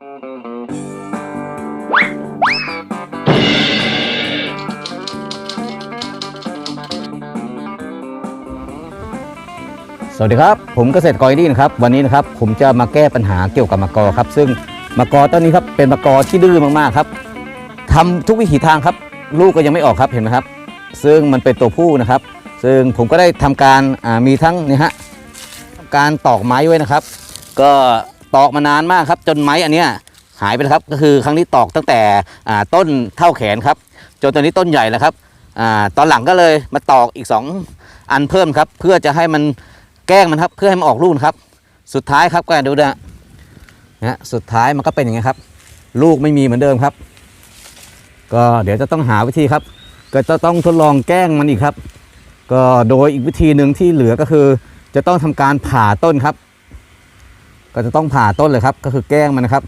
สวัสดีครับ ผมเกษตรกรดีนะครับ วันนี้นะครับผมจะมาแก้ปัญหาเกี่ยวกับมะกอครับ ซึ่งมะกอต้นนี้ครับเป็นมะกอที่ดื้อมากๆครับทำทุกวิถีทางครับ ลูกก็ยังไม่ออกครับเห็นไหมครับ ซึ่งมันเป็นตัวผู้นะครับ ซึ่งผมก็ได้ทำการมีทั้งนี่ฮะการตอกไม้ไว้นะครับ ก็ ตอกมานานมากครับจนไม้อันเนี้ยหายไปแล้วครับ ก็คือครั้งนี้ตอกตั้งแต่ต้นเท่าแขนครับจนตอนนี้ต้นใหญ่แล้วครับอตอนหลังก็เลยมาตอกอีก 2 อันเพิ่มครับ เพื่อจะให้มันแกล้งมันครับ เพื่อให้มันออกลูกครับ สุดท้ายครับก็ดูนะนะฮะสุดท้ายมันก็เป็นอย่างนี้ครับ ลูกไม่มีเหมือนเดิมครับ ก็เดี๋ยวจะต้องหาวิธีครับ ก็จะต้องทดลองแกล้งมันอีกครับ ก็โดยอีกวิธีหนึ่งที่เหลือก็คือ จะต้องทำการผ่าต้นครับ ก็จะต้องผ่าต้นเลยครับ ก็คือแกล้งมันนะครับ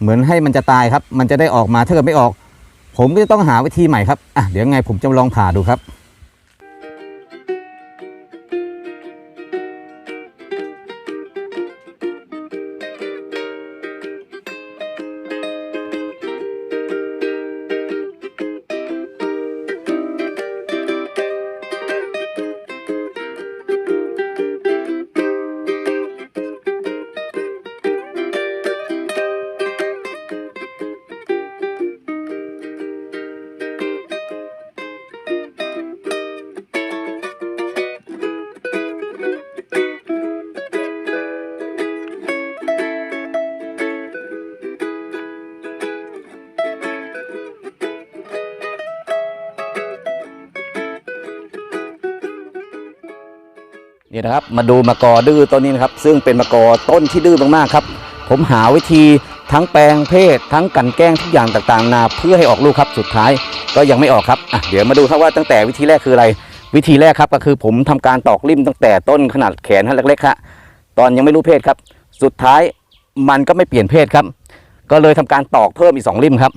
เหมือนให้มันจะตายครับ มันจะได้ออกมาถ้าเกิดไม่ออก ผมก็จะต้องหาวิธีใหม่ครับอะเดี๋ยวไงผมจะลองผ่าดูครับ นี่นะครับมาดูมะกอดื้อต้นนี้นะครับ ซึ่งเป็นมะกอต้นที่ดื้อมากๆครับ ผมหาวิธีทั้งแปลงเพศ ทั้งกันแกล้งทุกอย่างต่างๆนานเพื่อให้ออกลูกครับสุดท้ายก็ยังไม่ออกครับอะเดี๋ยวมาดูครับว่าตั้งแต่วิธีแรกคืออะไร วิธีแรกครับก็คือผมทำการตอกริ่มตั้งแต่ต้นขนาดแขนฮะเล็กๆฮะตอนยังไม่รู้เพศครับ สุดท้ายมันก็ไม่เปลี่ยนเพศครับ ก็เลยทำการตอกเพิ่มอีกสองริ่มครับ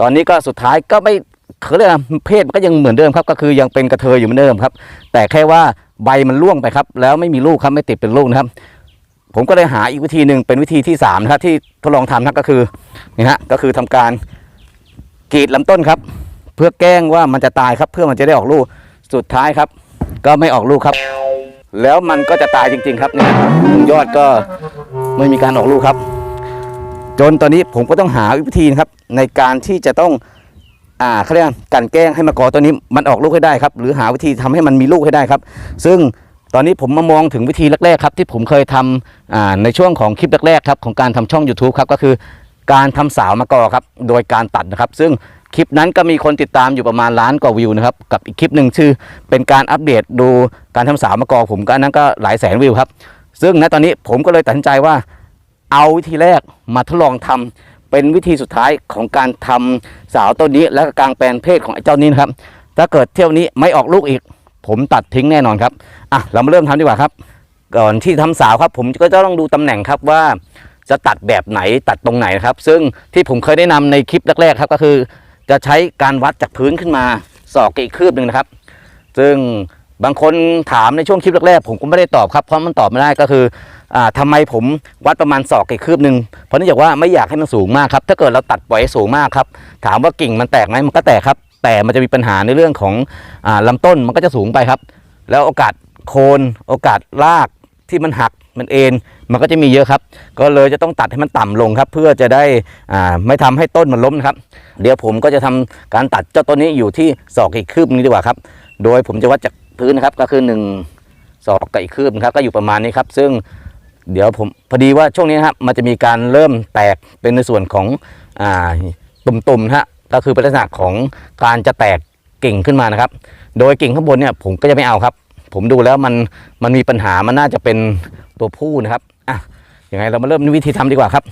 ตอนนี้ก็สุดท้ายก็ไม่เขาเรียกอะไรเพศมันก็ยังเหมือนเดิมครับ ก็คือยังเป็นกระเทยอยู่เหมือนเดิมครับ แต่แค่ว่า ใบมันร่วงไปครับ แล้วไม่มีลูกครับไม่ติดเป็นลูกนะครับ ผมก็เลยหาอีกวิธีหนึ่งเป็นวิธีที่3นะครับที่ทดลองทำนะก็คือนี่ฮะก็คือทำการกรีดลำต้นครับ เพื่อแกล้งว่ามันจะตายครับ เพื่อมันจะได้ออกลูกสุดท้ายครับ ก็ไม่ออกลูกครับ แล้วมันก็จะตายจริง ๆ ครับเนี่ยยอดก็ไม่มีการออกลูกครับ จนตอนนี้ผมก็ต้องหาวิธีครับ ในการที่จะต้อง อ่าเขาเรียกว่ากันแกล้งให้มะกอตัวนี้มันออกลูกให้ได้ครับ หรือหาวิธีทำให้มันมีลูกให้ได้ครับ ซึ่งตอนนี้ผมมามองถึงวิธีแรกๆครับ ที่ผมเคยทำอ่าในช่วงของคลิปแรกๆครับของการทำช่อง YouTube ครับก็คือการทำสาวมะกอครับโดยการตัดนะครับ ซึ่งคลิปนั้นก็มีคนติดตามอยู่ประมาณล้านกว่าวิวนะครับกับอีกคลิปหนึ่งชื่อ เป็นการอัปเดตดูการทำสาวมะกอผมก็นั้นก็หลายแสนวิวครับ ซึ่งณตอนนี้ผมก็เลยตัดสินใจว่า เอาวิธีแรกมาทดลองทำ เป็นวิธีสุดท้ายของการทำสาวต้นนี้และกลางแปลงเพศของไอ้เจ้านี้นะครับ ถ้าเกิดเที่ยวนี้ไม่ออกลูกอีก ผมตัดทิ้งแน่นอนครับอะเรามาเริ่มทำดีกว่าครับ ก่อนที่ทำสาวครับ ผมก็จะต้องดูตำแหน่งครับว่าจะตัดแบบไหนตัดตรงไหนนะครับ ซึ่งที่ผมเคยแนะนำในคลิปแรกๆครับก็คือ จะใช้การวัดจากพื้นขึ้นมาศอกกี่คืบหนึ่งนะครับ ซึ่ง บางคนถามในช่วงคลิปแรกๆผมก็ไม่ได้ตอบครับเพราะมันตอบไม่ได้ก็คืออ่าทำไมผมวัดประมาณศอกกี่คืบหนึ่งเพราะเนื่องจากว่าไม่อยากให้มันสูงมากครับ ถ้าเกิดเราตัดปล่อยสูงมากครับ ถามว่ากิ่งมันแตกไหมมันก็แตกครับ แต่มันจะมีปัญหาในเรื่องของอาลำต้นมันก็จะสูงไปครับ แล้วโอกาสโคนโอกาสรากที่มันหักมันเอ็นมันก็จะมีเยอะครับ ก็เลยจะต้องตัดให้มันต่ำลงครับ เพื่อจะได้อ่าไม่ทำให้ต้นมันล้มนะครับ เดี๋ยวผมก็จะทำการตัดเจ้าต้นนี้อยู่ที่ศอกอีกคืบนึงดีกว่าครับ โดยผมจะวัดจาก พื้นนะครับก็คือ1ศอกกับอีกคืบนะครับก็อยู่ประมาณนี้ครับ ซึ่งเดี๋ยวผมพอดีว่าช่วงนี้นะครับมันจะมีการเริ่มแตกเป็นในส่วนของอ่าตุ่มๆนะฮะก็คือเป็นลักษณะของการจะแตกกิ่งขึ้นมานะครับ โดยกิ่งข้างบนเนี่ยผมก็จะไม่เอาครับ ผมดูแล้วมันมันมีปัญหามันน่าจะเป็นตัวผู้นะครับอะยังไงเรามาเริ่มวิธีทำดีกว่าครับ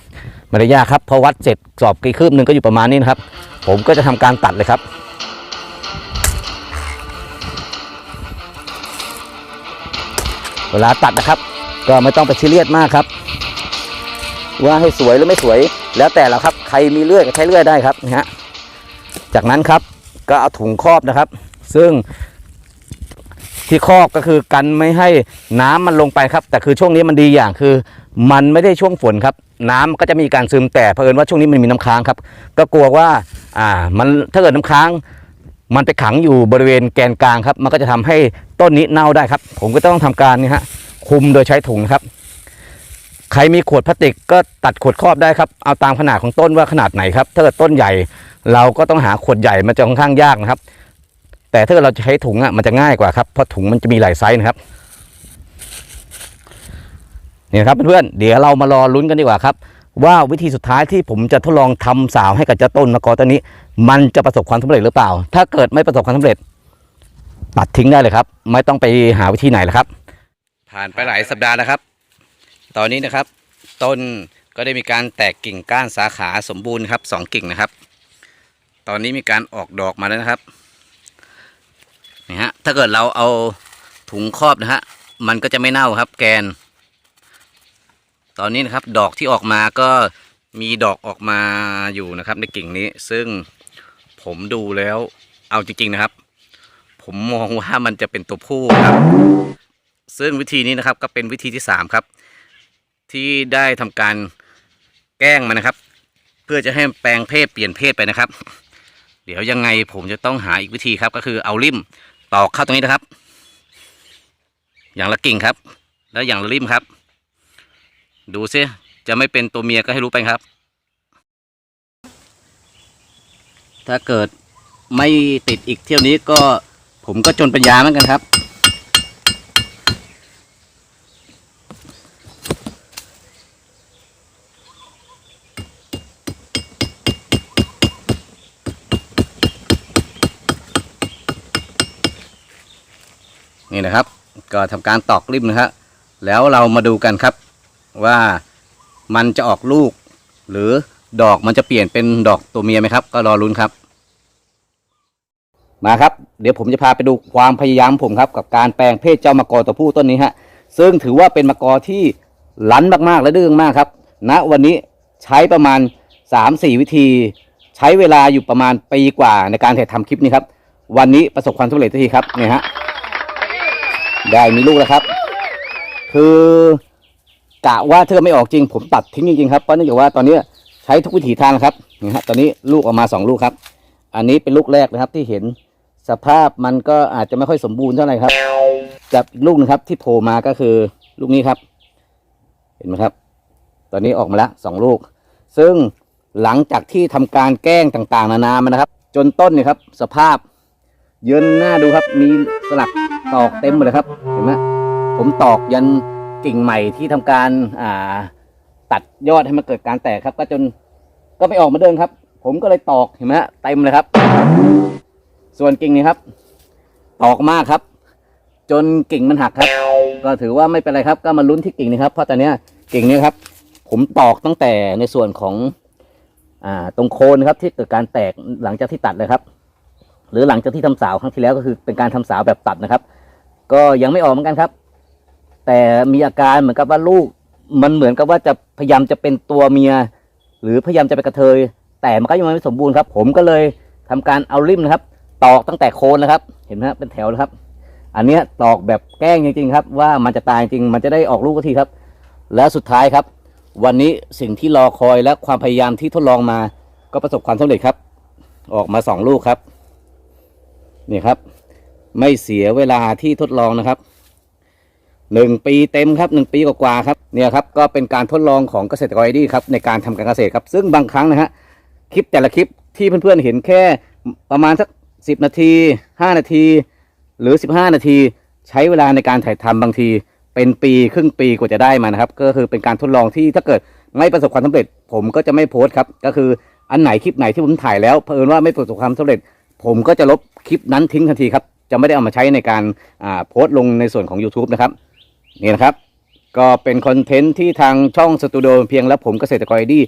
ไม่ได้ยากครับพอวัดเสร็จสอบกี่คืบหนึ่งก็อยู่ประมาณนี้นะครับ ผมก็จะทำการตัดเลยครับ เวลาตัดนะครับ ก็ไม่ต้องไปซีเรียสมากครับ ว่าให้สวยหรือไม่สวย แล้วแต่เราครับ ใครมีเลื่อยก็ใช้เลื่อยได้ครับนะฮะจากนั้นครับก็เอาถุงครอบนะครับ ซึ่งที่ครอบก็คือกันไม่ให้น้ำมันลงไปครับ แต่คือช่วงนี้มันดีอย่างคือ มันไม่ได้ช่วงฝนครับ น้ำก็จะมีการซึมแต่เผอิญว่าช่วงนี้มันมีน้ำค้างครับ ก็กลัวว่าอ่ามันถ้าเกิดน้ำค้าง มันไปขังอยู่บริเวณแกนกลางครับ มันก็จะทำให้ต้นนี้เน่าได้ครับ ผมก็ต้องทำการนี่ฮะคุมโดยใช้ถุงครับ ใครมีขวดพลาสติกก็ตัดขวดครอบได้ครับ เอาตามขนาดของต้นว่าขนาดไหนครับ ถ้าเกิดต้นใหญ่ เราก็ต้องหาขวดใหญ่มันจะค่อนข้างยากนะครับ แต่ถ้าเกิดเราจะใช้ถุงอะมันจะง่ายกว่าครับ เพราะถุงมันจะมีหลายไซส์นะครับนี่ครับเพื่อนๆเดี๋ยวเรามารอลุ้นกันดีกว่าครับ ว่าวิธีสุดท้ายที่ผมจะทดลองทำสาวให้กับเจ้าต้นมะกอต้นนี้ มันจะประสบความสำเร็จหรือเปล่า ถ้าเกิดไม่ประสบความสำเร็จ ตัดทิ้งได้เลยครับ ไม่ต้องไปหาวิธีไหนแล้วครับ ผ่านไปหลายสัปดาห์แล้วครับ ตอนนี้นะครับ ต้นก็ได้มีการแตกกิ่งก้านสาขาสมบูรณ์ครับสองกิ่งนะครับ ตอนนี้มีการออกดอกมาแล้วนะครับนี่ฮะถ้าเกิดเราเอาถุงครอบนะฮะมันก็จะไม่เน่าครับ แกน ตอนนี้นะครับดอกที่ออกมาก็มีดอกออกมาอยู่นะครับ ในกิ่งนี้ ซึ่งผมดูแล้วเอาจริงๆนะครับ ผมมองว่ามันจะเป็นตัวผู้ครับ ซึ่งวิธีนี้นะครับก็เป็นวิธีที่สามครับ ที่ได้ทำการแกล้งมันนะครับ เพื่อจะให้แปลงเพศเปลี่ยนเพศไปนะครับ เดี๋ยวยังไงผมจะต้องหาอีกวิธีครับ ก็คือเอาริมตอกเข้าตรงนี้นะครับ อย่างละกิ่งครับ แล้วอย่างละริมครับ ดูซิจะไม่เป็นตัวเมียก็ให้รู้ไปครับ ถ้าเกิดไม่ติดอีกเที่ยวนี้ก็ผมก็จนปัญญาเหมือนกันครับ นี่นะครับ ก็ทำการตอกริมนะครับแล้วเรามาดูกันครับ ว่ามันจะออกลูก หรือดอกมันจะเปลี่ยนเป็นดอกตัวเมียไหมครับ ก็รอลุ้นครับ มาครับ เดี๋ยวผมจะพาไปดูความพยายามผมครับ กับการแปลงเพศเจ้ามะกอตัวผู้ต้นนี้ฮะ ซึ่งถือว่าเป็นมะกอที่ลั้นมากๆและดื้อมากครับณวันนี้ใช้ประมาณ 3-4 วิธี ใช้เวลาอยู่ประมาณปีกว่าในการถ่ายทำคลิปนี้ครับ วันนี้ประสบความสำเร็จทีครับเนี่ยฮะได้มีลูกแล้วครับ คือ กะว่าถ้าไม่ออกจริง ผมตัดทิ้งจริงๆครับเพราะเนื่องจากว่าตอนนี้ใช้ทุกวิถีทางครับนะฮะตอนนี้ลูกออกมาสองลูกครับ อันนี้เป็นลูกแรกนะครับที่เห็นสภาพมันก็อาจจะไม่ค่อยสมบูรณ์เท่าไหร่ครับกับอีกลูกหนึงครับที่โผล่มาก็คือลูกนี้ครับ เห็นไหมครับ ตอนนี้ออกมาแล้วสองลูก ซึ่งหลังจากที่ทำการแกล้งต่างๆ นานามานะครับ จนต้นเนี่ยครับ สภาพ เยินหน้าดูครับ มีสลักตอกเต็มหมดเลยครับ เห็นไหมผมตอกยัน กิ่งใหม่ที่ทำการอ่าตัดยอดให้มันเกิดการแตกครับ ก็จนก็ไม่ออกมาเดินครับ ผมก็เลยตอกเห็นไหมฮะเต็มเลยครับ ส่วนกิ่งนี้ครับ ตอกมากครับ จนกิ่งมันหักครับ ก็ถือว่าไม่เป็นไรครับ ก็มาลุ้นที่กิ่งนี้ครับเพราะตอนเนี้ยกิ่งนี้ครับ ผมตอกตั้งแต่ในส่วนของอ่าตรงโคนครับที่เกิดการแตกหลังจากที่ตัดเลยครับ หรือหลังจากที่ทำสาวครั้งที่แล้วก็คือเป็นการทำสาวแบบตัดนะครับ ก็ยังไม่ออกเหมือนกันครับ แต่มีอาการเหมือนกับว่าลูก มันเหมือนกับว่าจะพยายามจะเป็นตัวเมีย หรือพยายามจะเป็นกระเทย แต่มันก็ยังไม่สมบูรณ์ครับ ผมก็เลยทำการเอาริมนะครับ ตอกตั้งแต่โคนนะครับ เห็นไหมครับเป็นแถวนะครับ อันเนี้ยตอกแบบแกล้งจริงๆครับ ว่ามันจะตายจริงมันจะได้ออกลูกทีครับ แล้วสุดท้ายครับ วันนี้สิ่งที่รอคอยและความพยายามที่ทดลองมา ก็ประสบความสำเร็จครับ ออกมาสองลูกครับนี่ครับ ไม่เสียเวลาที่ทดลองนะครับ หนึ่งปีเต็มครับหนึ่งปีกว่าครับเนี่ยครับก็เป็นการทดลองของเกษตรกรดีครับในการทำการเกษตรครับ ซึ่งบางครั้งนะฮะคลิปแต่ละคลิปที่เพื่อนๆเห็นแค่ประมาณสักสิบนาทีห้านาที หรือสิบห้านาที ใช้เวลาในการถ่ายทำบางที เป็นปีครึ่งปีกว่าจะได้มานะครับ ก็คือเป็นการทดลองที่ถ้าเกิดไม่ประสบความสำเร็จ ผมก็จะไม่โพสต์ครับก็คืออันไหนคลิปไหนที่ผมถ่ายแล้วเผอิญว่าไม่ประสบความสำเร็จ ผมก็จะลบคลิปนั้นทิ้งทันทีครับจะไม่ได้เอามาใช้ในการโพสต์ลงในส่วนของ YouTube นะครับ นี่นะครับ ก็เป็นคอนเทนต์ที่ทางช่องสตูดิโอเพียงและผมเกษตรกรดี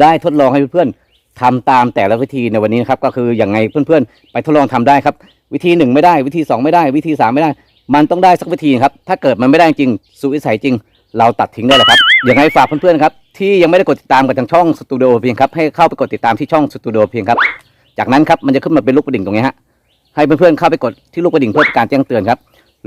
ได้ทดลองให้เพื่อนๆทำตามแต่ละวิธีในวันนี้นะครับก็คืออย่างไงเพื่อนๆ ไปทดลองทำได้ครับ วิธีหนึ่งไม่ได้วิธีสองไม่ได้วิธีสามไม่ได้ มันต้องได้สักวิธีครับ ถ้าเกิดมันไม่ได้จริงสุวิสัยจริง เราตัดทิ้งได้เลยครับอยังไงฝากเพื่อนๆครับที่ยังไม่ได้กดติดตามกับทางช่องสตูดิโอเพียงครับให้เข้าไปกดติดตามที่ช่องสตูดิโอเพียงครับ จากนั้นครับมันจะขึ้นมาเป็นลูกกระดิ่งตรงนี้ฮะให้เพื่อนๆเข้าไปกดที่ลูกกระดิ่งเพื่อการแจ้งเตือนครับ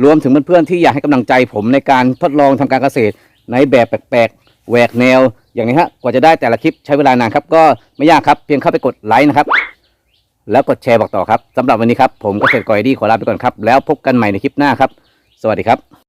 รวมถึงเพื่อนๆที่อยากให้กำลังใจผมในการทดลองทำการเกษตร ในแบบแปลกๆแหวกแนว อย่างนี้ฮะกว่าจะได้แต่ละคลิปใช้เวลานานครับ ก็ไม่ยากครับเพียงเข้าไปกดไลค์นะครับ แล้วกดแชร์บอกต่อครับสำหรับวันนี้ครับผมเกษตรกรดีขอลาไปก่อนครับ แล้วพบกันใหม่ในคลิปหน้าครับ สวัสดีครับ